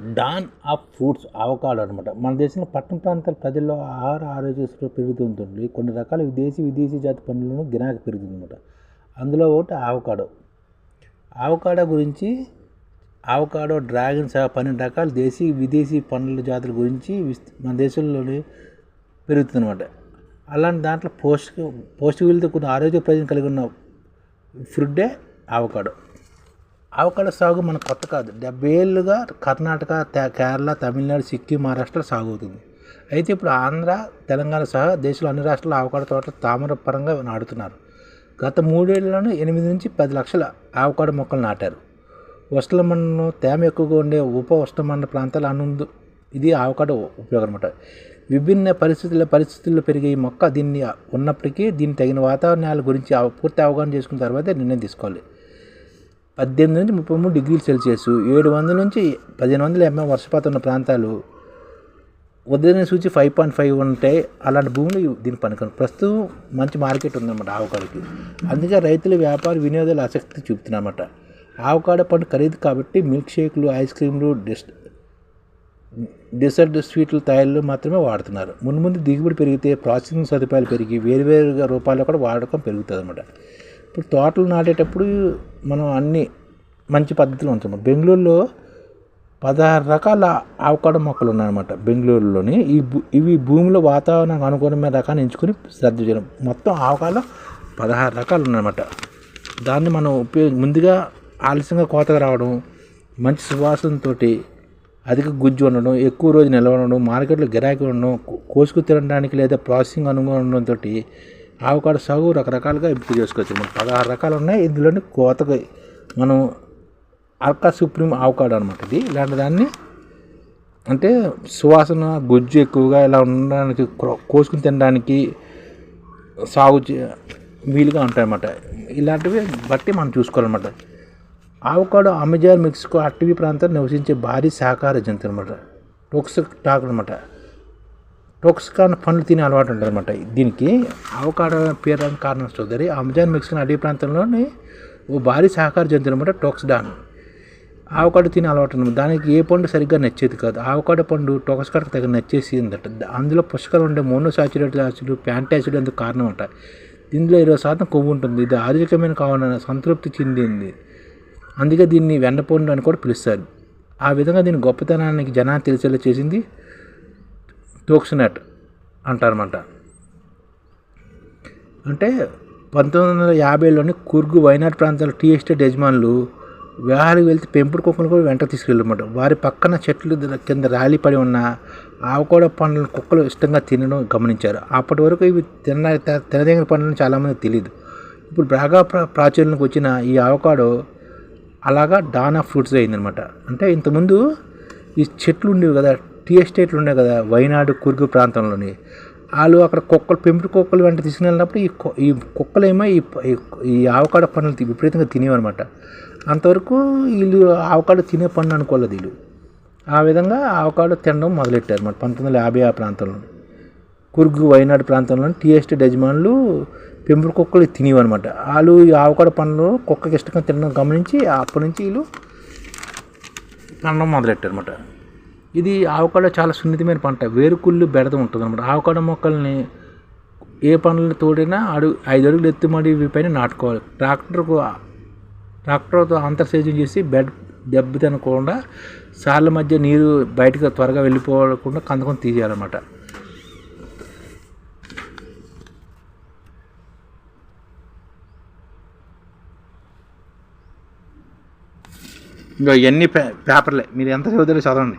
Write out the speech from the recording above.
Don of fruits avocado అనమాట మన దేశంలో పట్టణ ప్రాంతాల ప్రజల్లో ఆహార ఆరోగ్య పెరుగుతుంటుంది. కొన్ని రకాల విదేశీ విదేశీ జాతి పండ్లను గిరాకీ పెరుగుతుందన్నమాట. అందులో ఒకటి ఆవకాడో ఆవకాడో గురించి ఆవకాడో డ్రాగన్ సహా పన్నెండు రకాల దేశీ విదేశీ పండ్ల జాతుల గురించి మన దేశంలోనే పెరుగుతుందన్నమాట. అలాంటి దాంట్లో పోషక పోషక విలువతో కొన్ని ఆరోగ్య ప్రయోజనం కలిగి ఉన్న ఫ్రూడ్డే ఆవకాడో ఆవకాడో సాగు మన కొత్త కాదు. డెబ్బై ఏళ్ళుగా కర్ణాటక కేరళ తమిళనాడు సిక్కిం మహారాష్ట్ర సాగు అవుతుంది అయితే ఇప్పుడు ఆంధ్ర తెలంగాణ సహా దేశంలో అన్ని రాష్ట్రాల్లో ఆవకాడ తోటలు తామర పరంగా నాటుతున్నారు. గత మూడేళ్ళను ఎనిమిది నుంచి పది లక్షల ఆవకాడ మొక్కలు నాటారు. ఉష్ణమండలం తేమ ఎక్కువగా ఉండే ఉప ఉష్ణమండల ప్రాంతాల అనుందు ఇది ఆవకాడ ఉపయోగం అనమాట విభిన్న పరిస్థితుల పరిస్థితుల్లో పెరిగే ఈ మొక్క దీన్ని ఉన్నప్పటికీ దీన్ని తగిన వాతావరణాల గురించి పూర్తి అవగాహన చేసుకున్న తర్వాత నిర్ణయం తీసుకోవాలి. పద్దెనిమిది నుంచి ముప్పై మూడు డిగ్రీలు సెల్సియస్ ఏడు వందల నుంచి పదిహేను వందల ఎంఎం వర్షపాతం ఉన్న ప్రాంతాలు ఉదయం సూచి ఫైవ్ పాయింట్ ఫైవ్ ఉంటాయి అలాంటి భూములు దీని పనికొను ప్రస్తుతం మంచి మార్కెట్ ఉందన్నమాట ఆవకాడకి. అందుకే రైతులు వ్యాపార వినియోగాలు ఆసక్తి చూపుతున్నారన్నమాట. ఆవకాడ పండు ఖరీదు కాబట్టి మిల్క్ షేక్లు ఐస్ క్రీమ్లు డిస్ డిసర్ట్ స్వీట్లు తయారీలు మాత్రమే వాడుతున్నారు. ముందు ముందు దిగుబడి పెరిగితే ప్రాసెసింగ్ సదుపాయాలు పెరిగి వేరువేరుగా రూపాల్లో కూడా వాడకం పెరుగుతుంది అనమాట ఇప్పుడు తోటలు నాటేటప్పుడు మనం అన్ని మంచి పద్ధతులు ఉంటున్నాం బెంగళూరులో పదహారు రకాల ఆవకాడ మొక్కలు ఉన్నాయన్నమాట బెంగళూరులోని. ఈ భూ- ఇవి భూమిలో వాతావరణానికి అనుకూలమైన రకాన్ని ఎంచుకొని శ్రద్ధ చేయడం. మొత్తం ఆవకాడలో పదహారు రకాలు ఉన్నాయన్నమాట. దాన్ని మనం ఉపయోగ ముందుగా ఆలస్యంగా కోతగా రావడం మంచి సువాసనతో అధిక గుజ్జు ఉండడం ఎక్కువ రోజు నిల్వ ఉండడం మార్కెట్లో గిరాకీ ఉండడం కోసుకు తినడానికి లేదా ప్రాసెసింగ్ అనుగుణంగా ఉండడంతో ఆవకాడ సాగు రకరకాలుగా ఎంపిక చేసుకోవచ్చు. మనం పదహారు రకాలు ఉన్నాయి ఇందులోని కోతగా మనం అల్కా సుప్రీం ఆవకాడ అనమాట ఇది. ఇలాంటి దాన్ని అంటే సువాసన గుజ్జు ఎక్కువగా ఇలా ఉండడానికి కోసుకుని తినడానికి సాగు వీలుగా ఉంటాయన్నమాట. ఇలాంటివి బట్టి మనం చూసుకోవాలన్నమాట. ఆవకాడో అమెజాన్ మెక్సికో అటవీ ప్రాంతాన్ని నివసించే భారీ సహకార జంతు అనమాట టోక్సిక్ టాక్ అనమాట టోక్సికాన్ పండ్లు తినే అలవాటు ఉంటుంది అనమాట దీనికి ఆవకాడో పేరడానికి కారణం సోదరి అమెజాన్ మెక్సికన్ అడవి ప్రాంతంలోని ఓ భారీ సహకార జంతువు అనమాట టోక్స్డాన్ ఆవకాడో తినే అలవాటు ఉంది దానికి ఏ పండు సరిగ్గా నచ్చేది కాదు. ఆవకాడ పండు టోక్స్కాడ్కి తగ్గ నచ్చేసిందట. అందులో పుష్కలు ఉండే మోనోసాచురేటెడ్ యాసిడ్ ప్యాంటాసిడ్ అందుకు కారణం అంట. దీనిలో ఇరవై శాతం కొవ్వు ఉంటుంది. ఇది ఆరోగ్యకరమైన కావాలని సంతృప్తి చెందింది. అందుకే దీన్ని వెన్నపండు అని కూడా పిలుస్తారు. ఆ విధంగా దీని గొప్పతనానికి జనాన్ని తెలిసేలా చేసింది టోక్సినట్ అంటారన్నమాట. అంటే పంతొమ్మిది వందల యాభైలోని కుర్గు వైనాడ్ ప్రాంతాల టీ ఎస్టేట్ యజమానులు విహారికి వెళ్తే పెంపుడు కుక్కలు కూడా వెంట తీసుకెళ్ళమాట వారి పక్కన చెట్లు కింద రాలి పడి ఉన్న ఆవకాడ పండ్లను కుక్కలు ఇష్టంగా తినడం గమనించారు. అప్పటి వరకు ఇవి తిన తినదగిన పండ్లను చాలామంది తెలియదు ఇప్పుడు బాగా ప్రాచుర్యంలోకి వచ్చిన ఈ ఆవకాడో అలాగా డానా ఫ్రూట్స్ అయిందనమాట అంటే ఇంతకుముందు ఈ చెట్లు ఉండేవి కదా టీ ఎస్టేట్లు ఉన్నాయి కదా వైనాడు కురుగు ప్రాంతంలోని. వాళ్ళు అక్కడ కుక్కలు పెంపుడు కుక్కలు వెంట తీసుకుని ఈ కు- ఈ కుక్కలేమో ఈ ఈ- ఈ ఆవకాడ పండ్లు విపరీతంగా తినేవన్నమాట. అంతవరకు వీళ్ళు ఆవకాడ తినే పండు అనుకోలేదు వీళ్ళు. ఆ విధంగా ఆవకాడ తినడం మొదలెట్టారు అన్నమాట పంతొమ్మిది వందల యాభై ఆ ప్రాంతంలో కుర్గు వైనాడు ప్రాంతంలో టీ ఎస్టేట్ యజమానులు పెంపుడు కుక్కలు తినేవన్నమాట. వాళ్ళు ఈ ఆవకాడ పండ్లు కుక్కకి ఇష్టంగా తినడం గమనించి అప్పటి నుంచి వీళ్ళు తినడం మొదలెట్టారు అనమాట ఇది ఆవకాడ చాలా సున్నితమైన పంట. వేరుకుళ్ళు బెడద ఉంటుంది అనమాట ఆవకాడ మొక్కల్ని ఏ పనులను తోడినా అడుగు ఐదు అడుగులు ఎత్తుమడి పైన నాటుకోవాలి. ట్రాక్టర్కు ట్రాక్టర్తో అంతర్సేద్యం చేసి బెడ్ దెబ్బ తినకుండా సార్ల మధ్య నీరు బయటకు త్వరగా వెళ్ళిపోకుండా కందకొని తీయాలన్నమాట ఇంకా ఇవన్నీ పే పేపర్లే. మీరు ఎంత చదువుతారో చదవండి.